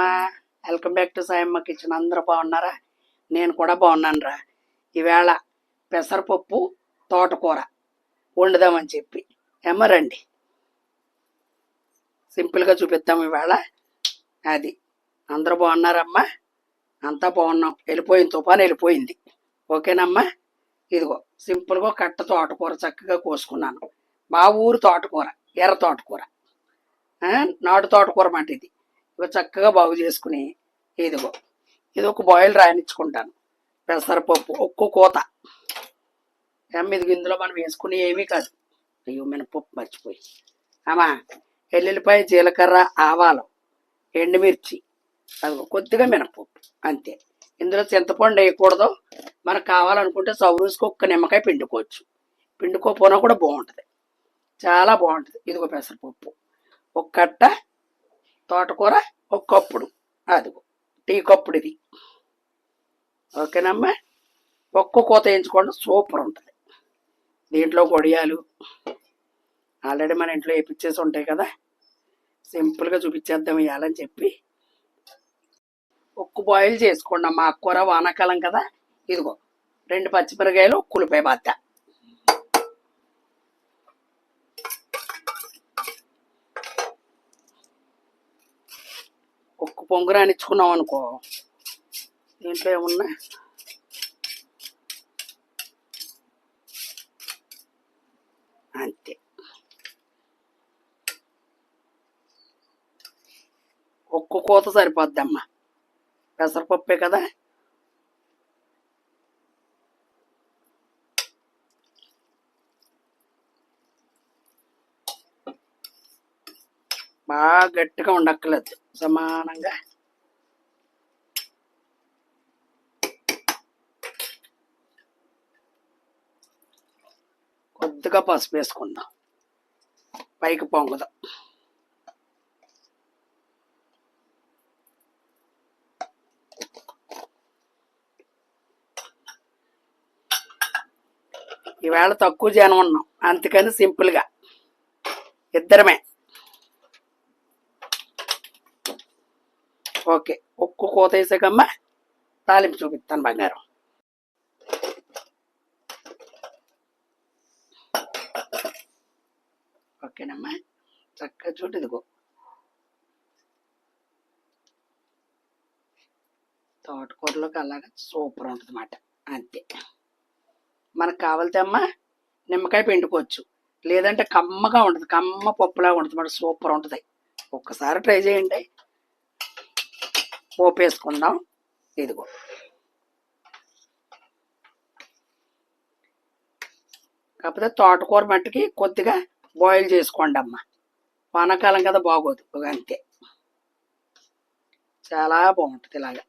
Welcome back to Sayamma kitchen. అందరూ బాగున్నారా? నేను కూడా బాగున్నాను రా ఈవేళ పెసరపప్పు తోటకూర వండుదామని చెప్పి. ఏమ్మ రండి. సింపుల్గా చూపిద్దాం ఈవేళ. అది. అందరూ బాగున్నారమ్మా? అంతా బాగున్నాం. వెళ్ళిపోయింది తుఫాను వెళ్ళిపోయింది. ఓకేనమ్మా? ఇదిగో సింపుల్గా కట్ట తోటకూర చక్కగా కోసుకున్నాను. మా ఊరు తోటకూర ఎర్ర తోటకూర. నాటు తోటకూర మాట ఇది. ఇక చక్కగా బాగు చేసుకుని ఇదిగో ఇది ఒక బాయిల్ రాయనిచ్చుకుంటాను పెసరపప్పు ఒక్కో కోత. ఇది ఇందులో మనం వేసుకుని ఏమీ కాదు. అయ్యో మినపప్పు మర్చిపోయి. అమ్మా ఎల్లుల్లిపాయ జీలకర్ర ఆవాలు ఎండుమిర్చి అది కొద్దిగా మినపప్పు అంతే. ఇందులో చింతపండు వేయకూడదు. మనకు కావాలనుకుంటే సౌరూసుకు ఒక్క నిమ్మకాయ పిండుకోవచ్చు. పిండుకోపోయినా కూడా బాగుంటుంది. చాలా బాగుంటుంది. ఇదిగో పెసరపప్పు. ఒక కట్ట తోటకూర ఒక కప్పుడు. అదిగో టీ కప్పుడు ఇది ఓకేనమ్మా? ఒక్క కూత వేయించుకోండి సూపర్ ఉంటుంది. దీంట్లో కొడియాలు. ఆల్రెడీ మన ఇంట్లో వేపించేసి ఉంటాయి కదా. సింపుల్గా చూపించేద్దాం ఇవ్వాలని చెప్పి. ఉక్కు బాయిల్ చేసుకోండి అమ్మా. కూర వానాకాలం కదా. ఇదిగో రెండు పచ్చిమిరకాయలు ఉక్కులపై బద్ద ఉక్కు పొంగు అనుకో. దీంట్లో ఏమున్నా అంతే. ఒక్క కోత సరిపోద్దమ్మా. పెసరపప్పే కదా బాగా గట్టిగా ఉండక్కర్లేదు. సమానంగా. కొద్దిగా పసుపు వేసుకుందాం. పైకి పొంగుదాం. ఈవేళ తక్కువ జనం ఉన్నాం. అందుకని సింపుల్గా. ఇద్దరమే. ఓకే ఉక్కు కోత వేసాకమ్మా తాలింపు చూపిస్తాను బంగారం ఓకేనమ్మా చక్కగా చూడు ఇదిగో తోటకూరలోకి అలాగా సూపర్ ఉంటుంది అన్నమాట అంతే మనకు కావాలితే అమ్మా నిమ్మకాయ పిండుకోవచ్చు లేదంటే కమ్మగా ఉంటుంది కమ్మ పప్పులాగా ఉంటుంది మాట సూపర్ ఉంటుంది ఒక్కసారి ట్రై చేయండి పోపు ఇదిగో. కాకపోతే తోటకూర మట్టుకి కొద్దిగా బాయిల్ చేసుకోండి అమ్మ. వానాకాలం కదా బాగోదు అంతే. చాలా బాగుంటుంది ఇలాగా.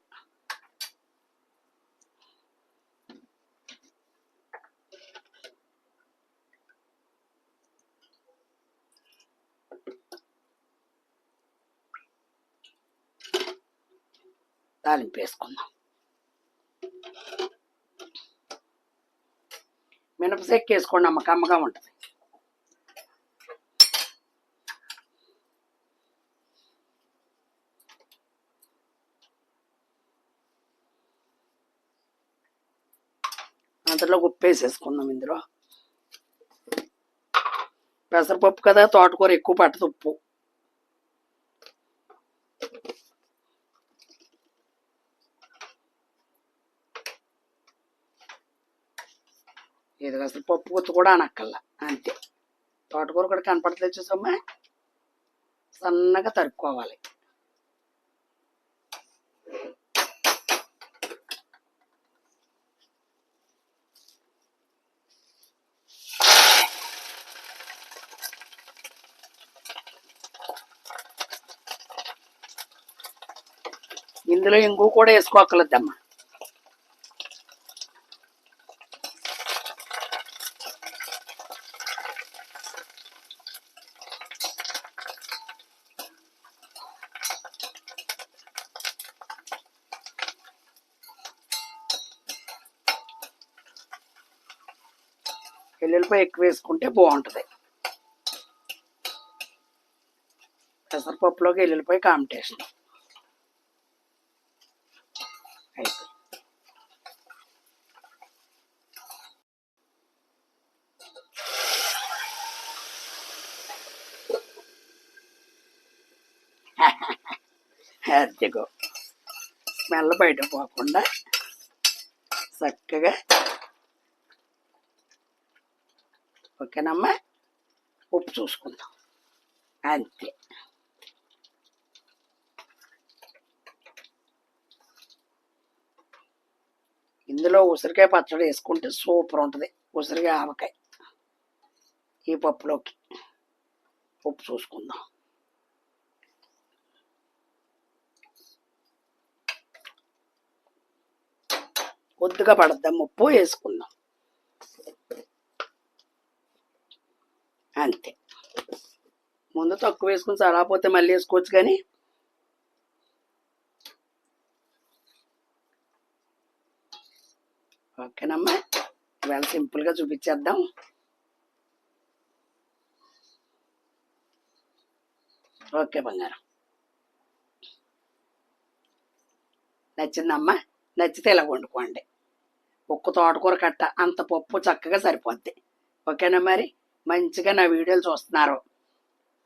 తాలింపు వేసుకుందాం మినపసెక్కి వేసుకోండి అమ్మ కమ్మగా ఉంటుంది. అంతలో ఉప్పు వేసేసుకుందాం ఇందులో. పెసరపప్పు కదా తోటకూర ఎక్కువ పట్టదు ఉప్పు. ఇది అసలు పప్పు గుత్త కూడా అనక్కల్లా అంతే. తోటకూర కూడా కనపడలేదు చూసమ్మా. సన్నగా తరుక్కోవాలి. ఇందులో ఇంగు కూడా వేసుకోక్కర్లేదమ్మా. వెల్లుల్లిపాయ ఎక్కువ వేసుకుంటే బాగుంటుంది. పెసరపప్పులోకి వెల్లుల్లిపాయ కాంబినేషన్ అయితే. అదిగో. స్మెల్ బయట పోకుండా చక్కగా ఓకేనమ్మా? ఉప్పు చూసుకుందాం. అంతే. ఇందులో ఉసిరికాయ పచ్చడి వేసుకుంటే సూపర్ ఉంటుంది. ఉసిరికాయ ఆవకాయ. ఈ పప్పులోకి ఉప్పు చూసుకుందాం. కొద్దిగా పడద్దాం. ఉప్పు వేసుకుందాం. అంతే. ముందు తక్కువ వేసుకుని సరాపోతే మళ్ళీ వేసుకోవచ్చు కానీ ఓకేనమ్మా. ఇవాళ సింపుల్గా చూపించేద్దాం. ఓకే బంగారం. నచ్చిందమ్మా. నచ్చితే ఇలా వండుకోండి. ఉక్కు తోటకూర కట్ట అంత పప్పు చక్కగా సరిపోద్ది. ఓకేనా మరి? మంచిగా నా వీడియోలు చూస్తున్నారు.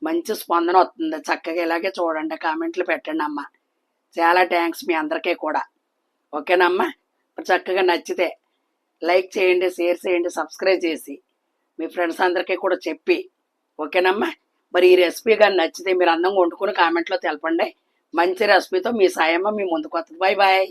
మంచి స్పందన వస్తుంది. చక్కగా ఇలాగే చూడండి కామెంట్లు పెట్టండి అమ్మ. చాలా థ్యాంక్స్ మీ అందరికీ కూడా. ఓకేనమ్మా? ఇప్పుడు చక్కగా నచ్చితే లైక్ చేయండి షేర్ చేయండి సబ్స్క్రైబ్ చేసి మీ ఫ్రెండ్స్ అందరికీ కూడా చెప్పి. ఓకేనమ్మా? మరి ఈ రెసిపీ కానీ నచ్చితే మీరు అందంగా వండుకుని కామెంట్లో తెలపండి. మంచి రెసిపీతో మీ సాయమ్మ మీ ముందుకు వస్తుంది. Bye bye